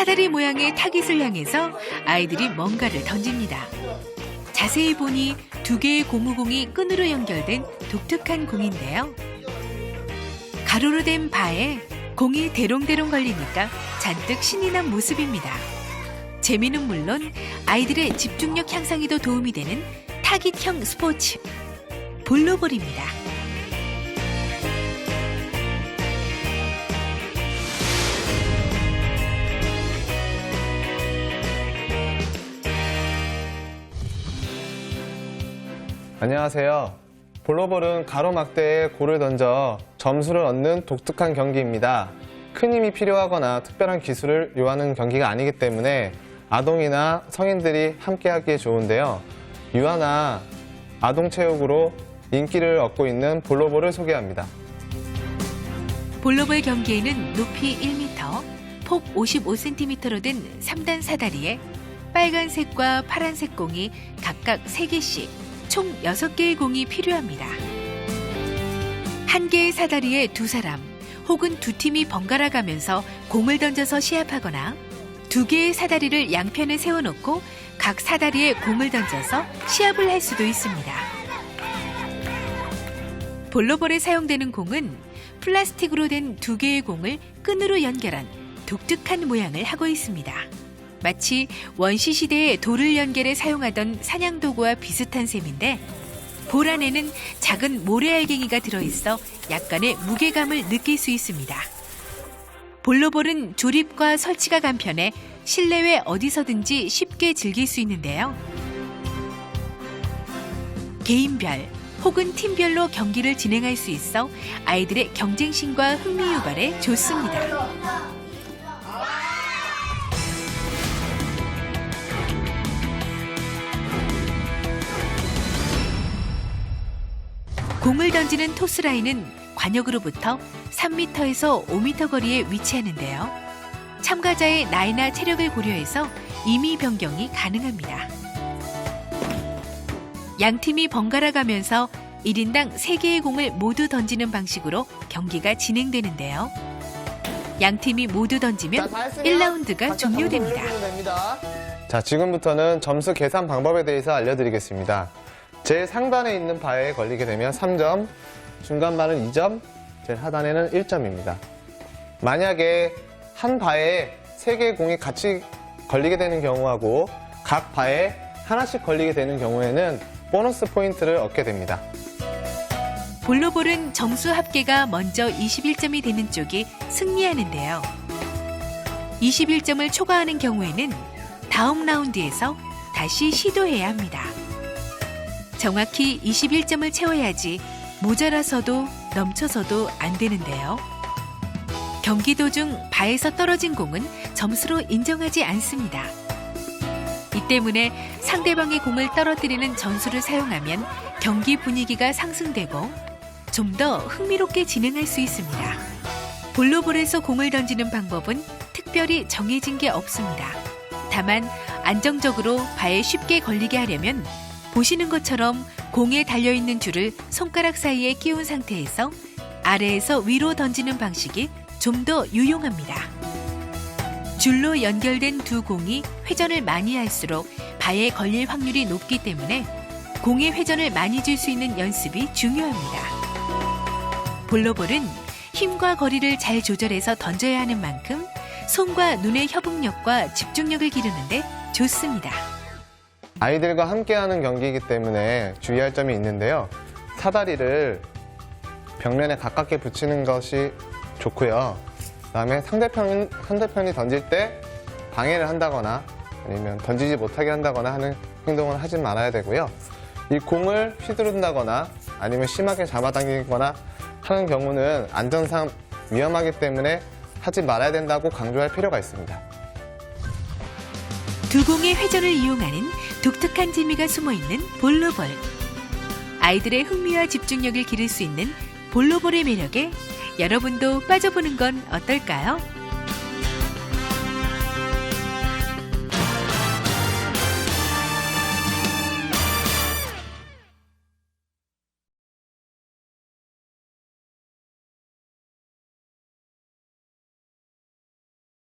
사다리 모양의 타깃을 향해서 아이들이 뭔가를 던집니다. 자세히 보니 두 개의 고무공이 끈으로 연결된 독특한 공인데요. 가로로 된 바에 공이 대롱대롱 걸리니까 잔뜩 신이 난 모습입니다. 재미는 물론 아이들의 집중력 향상에도 도움이 되는 타깃형 스포츠 볼로볼입니다. 안녕하세요. 볼로볼은 가로막대에 골을 던져 점수를 얻는 독특한 경기입니다. 큰 힘이 필요하거나 특별한 기술을 요하는 경기가 아니기 때문에 아동이나 성인들이 함께 하기에 좋은데요. 유아나 아동 체육으로 인기를 얻고 있는 볼로볼을 소개합니다. 볼로볼 경기에는 높이 1m, 폭 55cm로 된 3단 사다리에 빨간색과 파란색 공이 각각 3개씩 총 6개의 공이 필요합니다. 한 개의 사다리에 두 사람 혹은 두 팀이 번갈아 가면서 공을 던져서 시합하거나 두 개의 사다리를 양편에 세워놓고 각 사다리에 공을 던져서 시합을 할 수도 있습니다. 볼로볼에 사용되는 공은 플라스틱으로 된 두 개의 공을 끈으로 연결한 독특한 모양을 하고 있습니다. 마치 원시 시대의 돌을 연결해 사용하던 사냥도구와 비슷한 셈인데 볼 안에는 작은 모래알갱이가 들어있어 약간의 무게감을 느낄 수 있습니다. 볼로볼은 조립과 설치가 간편해 실내외 어디서든지 쉽게 즐길 수 있는데요. 개인별 혹은 팀별로 경기를 진행할 수 있어 아이들의 경쟁심과 흥미 유발에 좋습니다. 공을 던지는 토스 라인은 관역으로부터 3m에서 5m 거리에 위치하는데요. 참가자의 나이나 체력을 고려해서 임의 변경이 가능합니다. 양 팀이 번갈아 가면서 1인당 3개의 공을 모두 던지는 방식으로 경기가 진행되는데요. 양 팀이 모두 던지면 1라운드가 종료됩니다. 자, 지금부터는 점수 계산 방법에 대해서 알려드리겠습니다. 제일 상단에 있는 바에 걸리게 되면 3점, 중간바는 2점, 제일 하단에는 1점입니다. 만약에 한 바에 3개의 공이 같이 걸리게 되는 경우하고 각 바에 하나씩 걸리게 되는 경우에는 보너스 포인트를 얻게 됩니다. 볼로볼은 점수 합계가 먼저 21점이 되는 쪽이 승리하는데요. 21점을 초과하는 경우에는 다음 라운드에서 다시 시도해야 합니다. 정확히 21점을 채워야지 모자라서도 넘쳐서도 안 되는데요. 경기 도중 바에서 떨어진 공은 점수로 인정하지 않습니다. 이 때문에 상대방의 공을 떨어뜨리는 전술을 사용하면 경기 분위기가 상승되고 좀 더 흥미롭게 진행할 수 있습니다. 볼로볼에서 공을 던지는 방법은 특별히 정해진 게 없습니다. 다만 안정적으로 바에 쉽게 걸리게 하려면 보시는 것처럼 공에 달려있는 줄을 손가락 사이에 끼운 상태에서 아래에서 위로 던지는 방식이 좀 더 유용합니다. 줄로 연결된 두 공이 회전을 많이 할수록 바에 걸릴 확률이 높기 때문에 공의 회전을 많이 줄 수 있는 연습이 중요합니다. 볼로볼은 힘과 거리를 잘 조절해서 던져야 하는 만큼 손과 눈의 협응력과 집중력을 기르는데 좋습니다. 아이들과 함께하는 경기이기 때문에 주의할 점이 있는데요. 사다리를 벽면에 가깝게 붙이는 것이 좋고요. 그다음에 상대편 상대편이 던질 때 방해를 한다거나 아니면 던지지 못하게 한다거나 하는 행동을 하지 말아야 되고요. 이 공을 휘두른다거나 아니면 심하게 잡아당기거나 하는 경우는 안전상 위험하기 때문에 하지 말아야 된다고 강조할 필요가 있습니다. 두 공의 회전을 이용하는 독특한 재미가 숨어 있는 볼로볼. 아이들의 흥미와 집중력을 기를 수 있는 볼로볼의 매력에 여러분도 빠져보는 건 어떨까요?